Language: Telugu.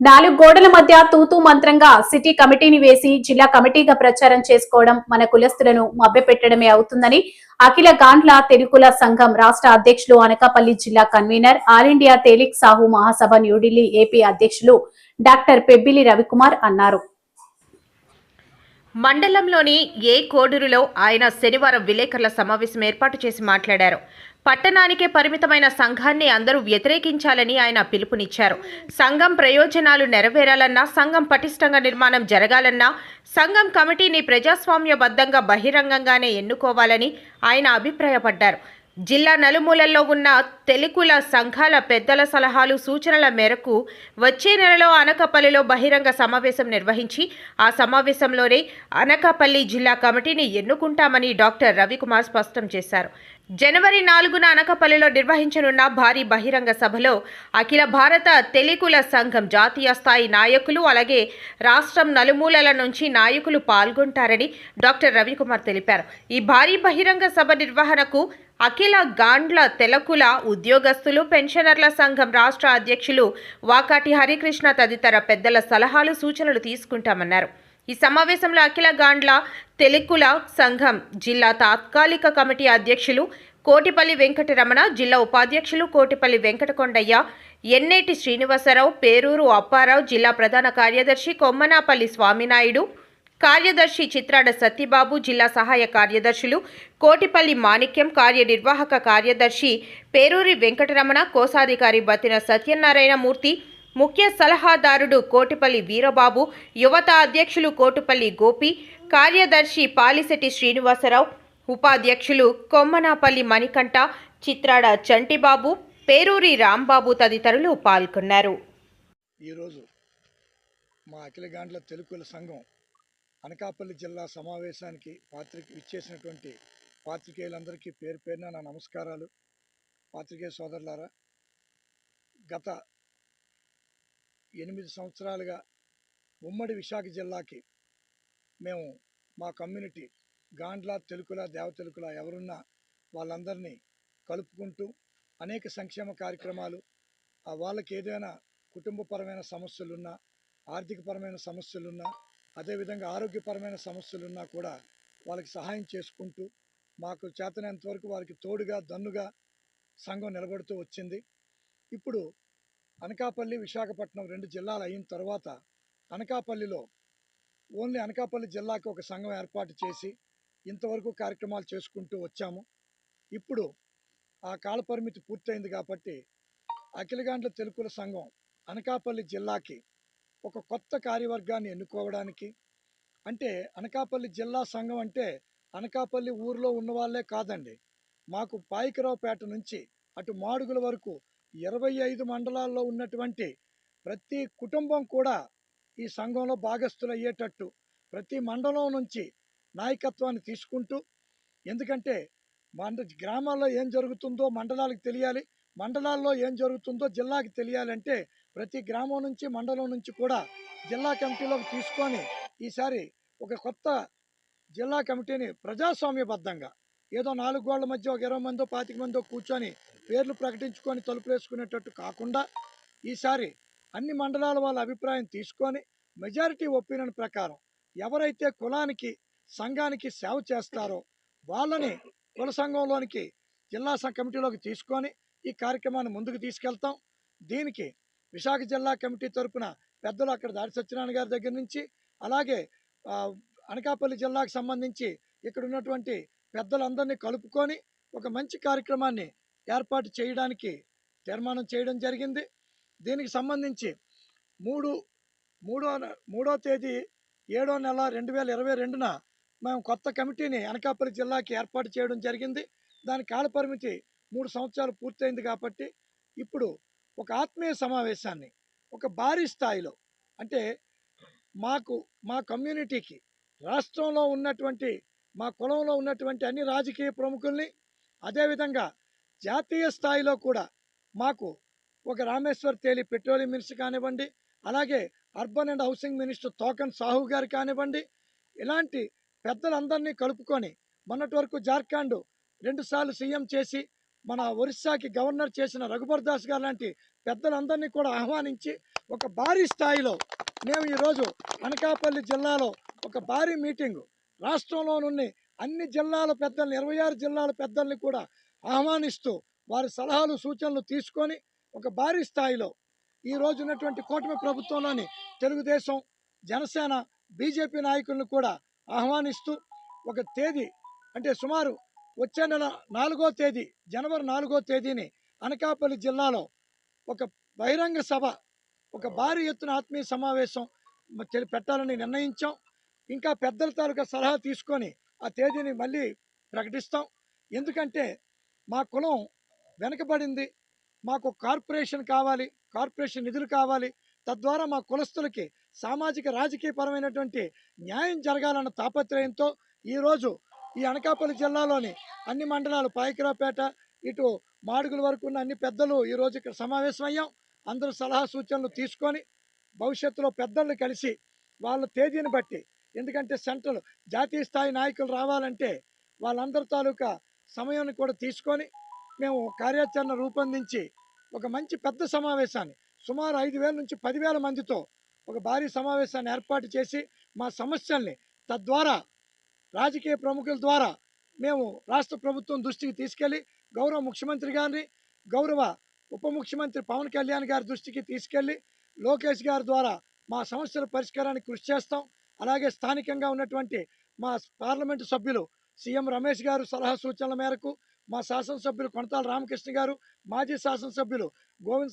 నాలుగు గోడల మధ్య తూతూ మంత్రంగా సిటీ కమిటీని వేసి జిల్లా కమిటీగా ప్రచారం చేసుకోవడం మన కులస్తులను మభ్యపెట్టడమే అవుతుందని అఖిల గాండ్ల తెలుగుల సంఘం రాష్ట్ర అధ్యక్షులు అనకాపల్లి జిల్లా convener all India Telik Sahu Mahasabha New Delhi AP అధ్యక్షులు డాక్టర్ పెబ్బిలి రవికుమార్ అన్నారు. మండలంలోని ఏ కోడూరులో ఆయన శనివారం విలేకరుల సమావేశం ఏర్పాటు చేసి మాట్లాడారు. పట్టణానికే పరిమితమైన సంఘాన్ని అందరూ వ్యతిరేకించాలని ఆయన పిలుపునిచ్చారు. సంఘం ప్రయోజనాలు నెరవేరాలన్నా సంఘం పటిష్టంగా నిర్మాణం జరగాలన్నా సంఘం కమిటీని ప్రజాస్వామ్యబద్ధంగా బహిరంగంగానే ఎన్నుకోవాలని ఆయన అభిప్రాయపడ్డారు. జిల్లా నలుమూలల్లో ఉన్న తెలుగుల సంఘాల పెద్దల సలహాలు సూచనల మేరకు వచ్చే నెలలో అనకాపల్లిలో బహిరంగ సమావేశం నిర్వహించి ఆ సమావేశంలోనే అనకాపల్లి జిల్లా కమిటీని ఎన్నుకుంటామని డాక్టర్ రవికుమార్ స్పష్టం చేశారు. జనవరి నాలుగున అనకపల్లిలో నిర్వహించనున్న భారీ బహిరంగ సభలో అఖిల భారత తెలుగుల సంఘం జాతీయ స్థాయి నాయకులు అలాగే రాష్ట్రం నలుమూలల నుంచి నాయకులు పాల్గొంటారని డాక్టర్ రవికుమార్ తెలిపారు. ఈ భారీ బహిరంగ సభ నిర్వహణకు అఖిల గాండ్ల తెలకుల ఉద్యోగస్తులు పెన్షనర్ల సంఘం రాష్ట్ర అధ్యక్షులు వాకాటి హరికృష్ణ తదితర పెద్దల సలహాలు సూచనలు తీసుకుంటామన్నారు. ఈ సమావేశంలో అఖిల గాండ్ల తెలుగుల సంఘం జిల్లా తాత్కాలిక కమిటీ అధ్యక్షులు కోటిపల్లి వెంకటరమణ జిల్లా ఉపాధ్యక్షులు కోటిపల్లి వెంకటకొండయ్య ఎన్నేటి శ్రీనివాసరావు పేరూరు అప్పారావు జిల్లా ప్రధాన కార్యదర్శి కొమ్మనాపల్లి స్వామినాయుడు కార్యదర్శి చిత్రాడ సత్యబాబు జిల్లా సహాయ కార్యదర్శులు కోటిపల్లి మాణిక్యం కార్యనిర్వాహక కార్యదర్శి పేరూరి వెంకటరమణ కోశాధికారి బతిన సత్యనారాయణమూర్తి ముఖ్య సలహాదారుడు కోటిపల్లి వీరబాబు యువత అధ్యక్షులు కోటిపల్లి గోపి కార్యదర్శి పాలిశెట్టి శ్రీనివాసరావు ఉపాధ్యక్షులు కొమ్మనాపల్లి మణికంఠ చిత్రాడ చంటిబాబు పేరూరి రాంబాబు తదితరులు పాల్గొన్నారు. ఈరోజు మా అఖిల గాండ్ల తెలుగుల సంఘం అనకాపల్లి జిల్లా సమావేశానికి పాత్రిక ఇచ్చేసినటువంటి పాత్రికేయులందరికీ పేరు పేరున నా నమస్కారాలు. పాత్రికేయ సోదరులారా గత ఎనిమిది సంవత్సరాలుగా ఉమ్మడి విశాఖ జిల్లాకి మేము మా కమ్యూనిటీ గాండ్ల తెలుగుల దేవతెలుకుల ఎవరున్నా వాళ్ళందరినీ కలుపుకుంటూ అనేక సంక్షేమ కార్యక్రమాలు వాళ్ళకి ఏదైనా కుటుంబపరమైన సమస్యలున్నా ఆర్థికపరమైన సమస్యలున్నా అదేవిధంగా ఆరోగ్యపరమైన సమస్యలున్నా కూడా వాళ్ళకి సహాయం చేసుకుంటూ మాకు చేతనంత వరకు వారికి తోడుగా దన్నుగా సంఘం నిలబడుతూ వచ్చింది. ఇప్పుడు అనకాపల్లి విశాఖపట్నం రెండు జిల్లాలు అయిన తర్వాత అనకాపల్లిలో ఓన్లీ అనకాపల్లి జిల్లాకి ఒక సంఘం ఏర్పాటు చేసి ఇంతవరకు కార్యక్రమాలు చేసుకుంటూ వచ్చాము. ఇప్పుడు ఆ కాలపరిమితి పూర్తయింది కాబట్టి అఖిలగాండ్ల తెలుగుల సంఘం అనకాపల్లి జిల్లాకి ఒక కొత్త కార్యవర్గాన్ని ఎన్నుకోవడానికి. అంటే అనకాపల్లి జిల్లా సంఘం అంటే అనకాపల్లి ఊర్లో ఉన్నవాళ్ళే కాదండి. మాకు పాయికరావుపేట నుంచి అటు మాడుగుల వరకు ఇరవై ఐదు మండలాల్లో ఉన్నటువంటి ప్రతి కుటుంబం కూడా ఈ సంఘంలో భాగస్థులయ్యేటట్టు ప్రతి మండలం నుంచి నాయకత్వాన్ని తీసుకుంటూ ఎందుకంటే మండ గ్రామాల్లో ఏం జరుగుతుందో మండలాలకు తెలియాలి మండలాల్లో ఏం జరుగుతుందో జిల్లాకి తెలియాలంటే ప్రతి గ్రామం నుంచి మండలం నుంచి కూడా జిల్లా కమిటీలోకి తీసుకొని ఈసారి ఒక కొత్త జిల్లా కమిటీని ప్రజాస్వామ్యబద్ధంగా ఏదో నాలుగు గోళ్ళ మధ్య ఒక ఇరవై మందో పాతిక మందో కూర్చొని పేర్లు ప్రకటించుకొని తలుపులేసుకునేటట్టు కాకుండా ఈసారి అన్ని మండలాల వాళ్ళ అభిప్రాయం తీసుకొని మెజారిటీ ఒపీనియన్ ప్రకారం ఎవరైతే కులానికి సంఘానికి సేవ చేస్తారో వాళ్ళని కుల సంఘంలోనికి జిల్లా సం- కమిటీలోకి తీసుకొని ఈ కార్యక్రమాన్ని ముందుకు తీసుకెళ్తాం. దీనికి విశాఖ జిల్లా కమిటీ తరపున పెద్దలు అక్కడ దాడి సత్యనారాయణ గారి దగ్గర నుంచి అలాగే అనకాపల్లి జిల్లాకు సంబంధించి ఇక్కడ ఉన్నటువంటి పెద్దలందరినీ కలుపుకొని ఒక మంచి కార్యక్రమాన్ని ఏర్పాటు చేయడానికి తీర్మానం చేయడం జరిగింది. దీనికి సంబంధించి మూడు మూడో మూడో తేదీ ఏడో నెల రెండు వేల ఇరవై రెండున మేము కొత్త కమిటీని అనకాపల్లి జిల్లాకి ఏర్పాటు చేయడం జరిగింది. దాని కాలపరిమితి మూడు సంవత్సరాలు పూర్తయింది కాబట్టి ఇప్పుడు ఒక ఆత్మీయ సమావేశాన్ని ఒక భారీ స్థాయిలో. అంటే మాకు మా కమ్యూనిటీకి రాష్ట్రంలో ఉన్నటువంటి మా కులంలో ఉన్నటువంటి అన్ని రాజకీయ ప్రముఖుల్ని అదేవిధంగా జాతీయ స్థాయిలో కూడా మాకు ఒక రామేశ్వర్ తేలి పెట్రోలియం మినిస్టర్ కానివ్వండి అలాగే urban and housing minister Tokhan Sahu గారు కానివ్వండి ఇలాంటి పెద్దలందరినీ కలుపుకొని మొన్నటి వరకు జార్ఖండ్ రెండుసార్లు సీఎం చేసి మన ఒరిస్సాకి గవర్నర్ చేసిన రఘుబర్ దాస్ గారు లాంటి పెద్దలందరినీ కూడా ఆహ్వానించి ఒక భారీ స్థాయిలో మేము ఈరోజు అనకాపల్లి జిల్లాలో ఒక భారీ మీటింగు రాష్ట్రంలో నుండి అన్ని జిల్లాల పెద్దల్ని ఇరవై ఆరు జిల్లాల పెద్దల్ని కూడా ఆహ్వానిస్తూ వారి సలహాలు సూచనలు తీసుకొని ఒక భారీ స్థాయిలో ఈ రోజు ఉన్నటువంటి కూటమి ప్రభుత్వంలోని తెలుగుదేశం జనసేన బీజేపీ నాయకులను కూడా ఆహ్వానిస్తూ ఒక తేదీ అంటే సుమారు వచ్చే నెల నాలుగో తేదీ జనవరి నాలుగో తేదీని అనకాపల్లి జిల్లాలో ఒక బహిరంగ సభ ఒక భారీ ఎత్తున ఆత్మీయ సమావేశం పెట్టాలని నిర్ణయించాం. ఇంకా పెద్దల తాలూకా సలహా తీసుకొని ఆ తేదీని మళ్ళీ ప్రకటిస్తాం. ఎందుకంటే మా కులం వెనకబడింది. మాకు కార్పొరేషన్ కావాలి కార్పొరేషన్ నిధులు కావాలి. తద్వారా మా కులస్తులకి సామాజిక రాజకీయ పరమైనటువంటి న్యాయం జరగాలన్న తాపత్రయంతో ఈరోజు ఈ అనకాపల్లి జిల్లాలోని అన్ని మండలాలు పాయకిరాపేట ఇటు మాడుగుల వరకు ఉన్న అన్ని పెద్దలు ఈరోజు ఇక్కడ సమావేశమయ్యాం. అందరూ సలహా సూచనలు తీసుకొని భవిష్యత్తులో పెద్దలను కలిసి వాళ్ళ తేదీని బట్టి ఎందుకంటే సెంట్రల్ జాతీయ స్థాయి నాయకులు రావాలంటే వాళ్ళందరి తాలూకా సమయాన్ని కూడా తీసుకొని మేము కార్యాచరణ రూపొందించి ఒక మంచి పెద్ద సమావేశాన్ని సుమారు ఐదు వేల నుంచి పదివేల మందితో ఒక భారీ సమావేశాన్ని ఏర్పాటు చేసి మా సమస్యల్ని తద్వారా రాజకీయ ప్రముఖుల ద్వారా మేము రాష్ట్ర ప్రభుత్వం దృష్టికి తీసుకెళ్ళి గౌరవ ముఖ్యమంత్రి గారిని గౌరవ ఉప ముఖ్యమంత్రి పవన్ కళ్యాణ్ గారి దృష్టికి తీసుకెళ్ళి లోకేష్ గారి ద్వారా మా సమస్యల పరిష్కారానికి కృషి చేస్తాం. అలాగే స్థానికంగా ఉన్నటువంటి మా పార్లమెంటు సభ్యులు సీఎం రమేష్ గారు సలహా సూచనల మేరకు మా శాసనసభ్యులు కొనతాల రామకృష్ణ గారు మాజీ శాసనసభ్యులు గోవింద్